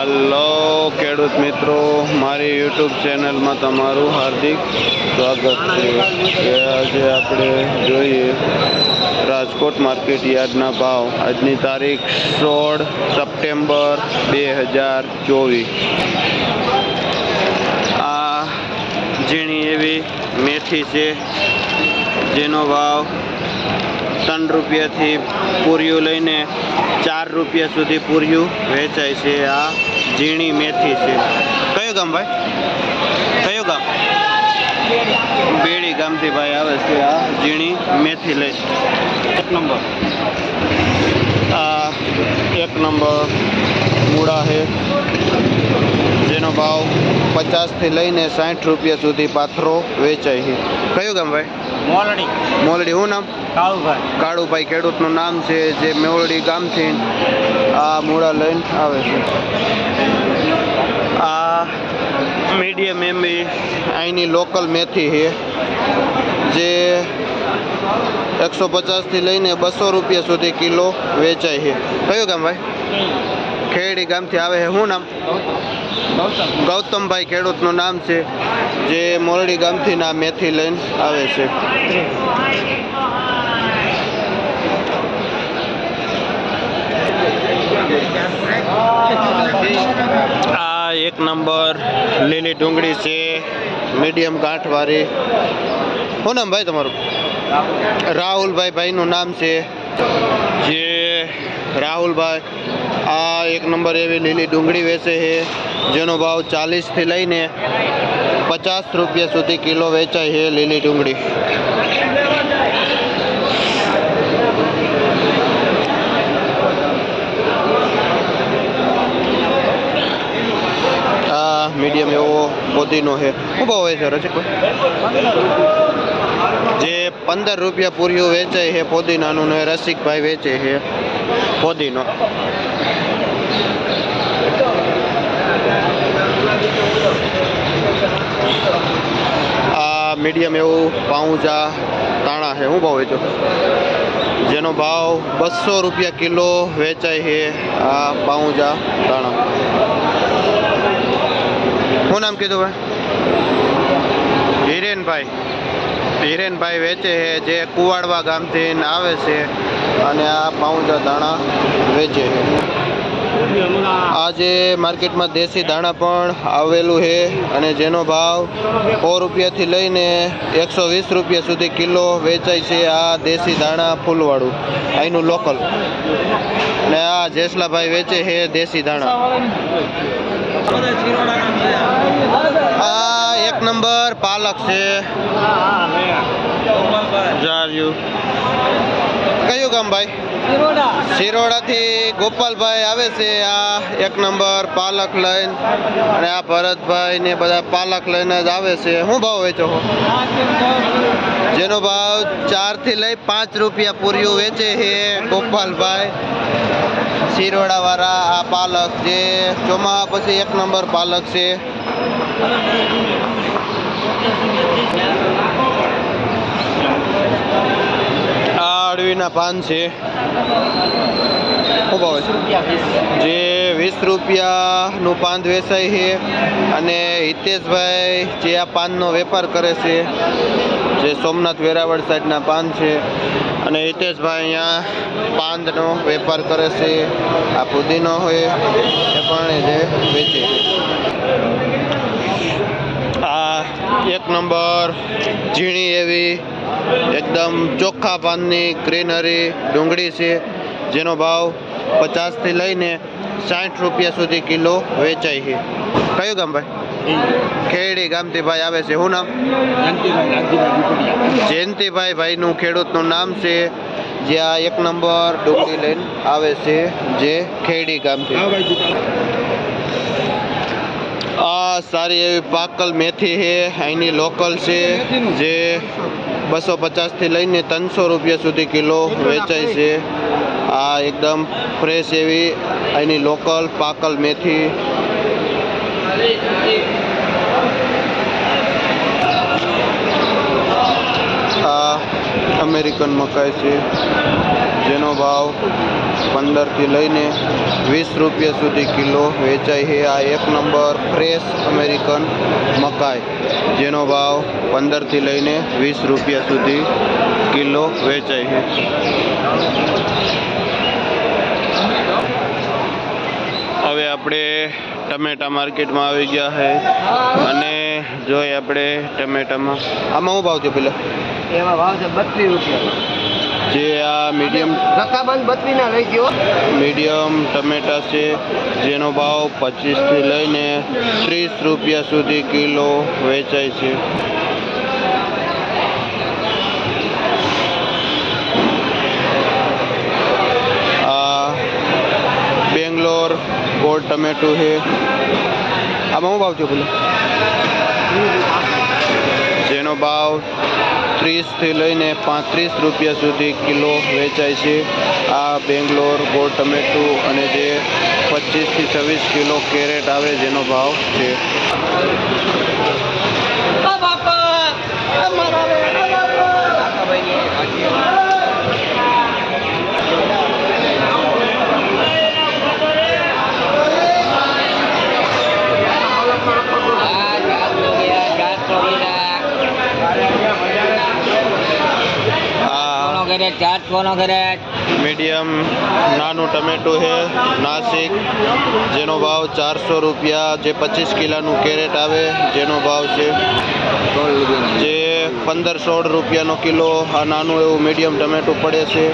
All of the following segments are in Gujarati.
હાલો ખેડૂત મિત્રો, મારી યુટ્યુબ ચેનલમાં તમારું હાર્દિક સ્વાગત છે. આજે આપણે જોઈએ રાજકોટ માર્કેટ યાર્ડના ભાવ. આજની તારીખ સોળ સપ્ટેમ્બર બે હજાર ચોવીસ. આ ઝીણી એવી મેથી છે, જેનો ભાવ ત્રણ રૂપિયાથી પૂર્યું લઈને ચાર રૂપિયા સુધી પૂર્યું વેચાય છે. આ ઝીણી મેથી છે. કયું ગામ ભાઈ? કયું ગામ? બેડી ગામથી ભાઈ આવે છે. આ ઝીણી મેથી લઈ એક નંબર. આ એક નંબર મૂળા છે. જેનો ભાવ પચાસથી લઈને સાઠ રૂપિયા સુધી પાથરો વેચાય છે. કયું ગામ ભાઈ? મોલડી. મોલડી શું નામ? કાળુભાઈ. કાળુભાઈ ખેડૂતનું નામ છે જે મેવડી ગામથી આ મૂળા લઈને આવે છે. આ મીડિયમ એમબી અહીંની લોકલ મેથી છે જે એકસો પચાસથી લઈને બસો રૂપિયા સુધી કિલો વેચાય છે. કયું ગામ ભાઈ? ખેડી ગામથી આવે છે. શું નામ? ગૌતમભાઈ ખેડૂતનું નામ છે, જે મોરડી ગામથી ના મેથી લઈને આવે છે. આ એક નંબર લીલી ડુંગળી છે, મીડિયમ ગાંઠવાળી. શું નામ તમારું? રાહુલભાઈ ભાઈનું નામ છે, જે રાહુલભાઈ, આ એક નંબર એવી લીલી ડુંગળી વેચે છે, જેનો ભાવ ચાલીસથી લઈને પચાસ રૂપિયા સુધી કિલો વેચાય છે લીલી ડુંગળી. આ મીડિયમ એવો પોદીનો છે. શું હોય છે, રસિકભાઈ? પંદર રૂપિયા પૂર્યું વેચાય છે, પોદીનાનું ને રસિકભાઈ વેચે છે પોદીનો. આ મીડિયમ એવું પાઉજા તાણા છે શું ભાવ વેચો? જેનો ભાવ બસો રૂપિયા કિલો વેચાય છે આ પાઉજા તાણા શું નામ કીધું ભાઈ? હિરેનભાઈ. હિરેનભાઈ વેચે છે, જે કુવાડવા ગામથી આવે છે અને આ પાઉંજા દાણા વેચે છે. આજે માર્કેટમાં દેશી દાણા પણ આવેલું છે અને જેનો ભાવ સો રૂપિયાથી લઈને એકસો વીસ રૂપિયા સુધી કિલો વેચાય છે આ દેશી દાણા ફૂલવાળું, અહીંનું લોકલ. અને આ જેસલાભાઈ વેચે છે દેશી દાણા એક નંબર, પાલક છે. કયું ગામ ભાઈ? શિરોડાથી ગોપાલભાઈ આવે છે આ એક નંબર, પાલક લઈને. અને આ ભરતભાઈ ને બધા પાલક લઈને જ આવે છે. શું ભાવ વેચો જેનો ભાવ ચારથી લઈ પાંચ રૂપિયા પૂર્યું વેચે છે ગોપાલભાઈ. શિરોડાવાળા આ પાલક છે. ચોમા પછી એક નંબર પાલક છે. આ અળવીના પાન છે. ખૂબ છે? જે વીસ રૂપિયાનું પાન વેચાય છે અને હિતેશભાઈ જે આ પાનનો વેપાર કરે છે, જે સોમનાથ વેરાવળ સાઈડના પાન છે અને હિતેશભાઈ અહીંયા પાંદનો વેપાર કરે છે, આ પુદીનો હોય એ પણ જે વેચે આ એક નંબર ઝીણી એવી એકદમ ચોખ્ખા પાનની ગ્રીનરી ડુંગળી છે જેનો ભાવ પચાસથી લઈને સાઠ રૂપિયા સુધી કિલો વેચાય છે. કયું ગામ ભાઈ? ખેડી ગામથી ભાઈ આવે છે. શું નામ? જયંતિભાઈ ભાઈનું ખેડૂતનું નામ છે. જે આ એક નંબર ડુંગળી લઈને આવે છે જે ખેડી ગામથી. સારી એવી પાકલ મેથી છે, અહીંની લોકલ છે, જે બસો પચાસથી લઈને ત્રણસો રૂપિયા સુધી કિલો વેચાય છે. આ એકદમ ફ્રેશ એવી અહીંની લોકલ પાકલ મેથી આ અમેરિકન મકાઈ છે, જેનો ભાવ પંદરથી લઈને વીસ રૂપિયા સુધી કિલો વેચાય છે. આ એક નંબર ફ્રેશ અમેરિકન મકાઈ, જેનો ભાવ પંદરથી લઈને વીસ રૂપિયા સુધી કિલો વેચાય છે. હવે આપણે ટમેટા માર્કેટમાં આવી ગયા છે અને જોઈએ આપણે ટમેટામાં. આમાં શું ભાવ છે પેલા? એમાં ભાવ છે બત્રીસ રૂપિયા. જે આ મીડિયમ રકાબંધ બત્રીના લઈ ગયો. મીડિયમ ટમેટા છે જેનો ભાવ પચીસથી લઈને ત્રીસ રૂપિયા સુધી કિલો વેચાય છે. આ બેંગ્લોર ગોળ ટમેટું છે. આમાં શું ભાવ છે બોલો જેનો ભાવ ત્રીસથી લઈને પાંત્રીસ રૂપિયા સુધી કિલો વેચાય છે. આ બેંગ્લોર, ગોળ ટમેટું અને જે પચીસથી છવ્વીસ કિલો કેરેટ આવે, જેનો ભાવ છે. આ ચારસો નો કેરેટ મીડિયમ નાનું ટમેટું છે નાસિક જેનો ભાવ ચારસો રૂપિયા જે પચીસ કિલોનું કેરેટ આવે જેનો ભાવ છે જે પંદર સોળ રૂપિયાનો કિલો આ નાનું એવું મીડિયમ ટમેટું પડે છે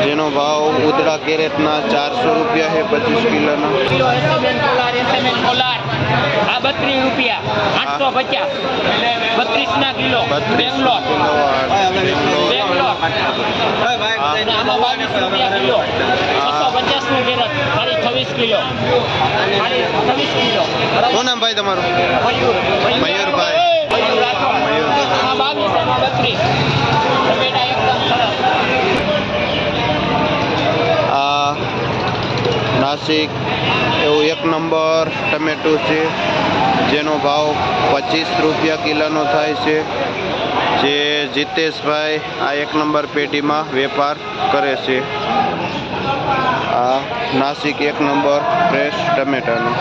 જેનો ભાવ ઉદડા કેરેટના ચારસો રૂપિયા છે પચીસ કિલોના kilo SMN Kolar SMN Kolar આ બત્રીસ રૂપિયા આઠસો પચાસ બત્રીસ ના કિલો બેંગ્લોર શું નામ ભાઈ તમારું? મયુરભાઈ. નાસિક એવું એક નંબર ટમેટું છે. જેનો ભાવ પચીસ રૂપિયા કિલોનો થાય છે. જે જીતેશભાઈ આ એક નંબર પેઢીમાં વેપાર કરે છે. આ નાસિક એક નંબર ફ્રેશ ટમેટાનું.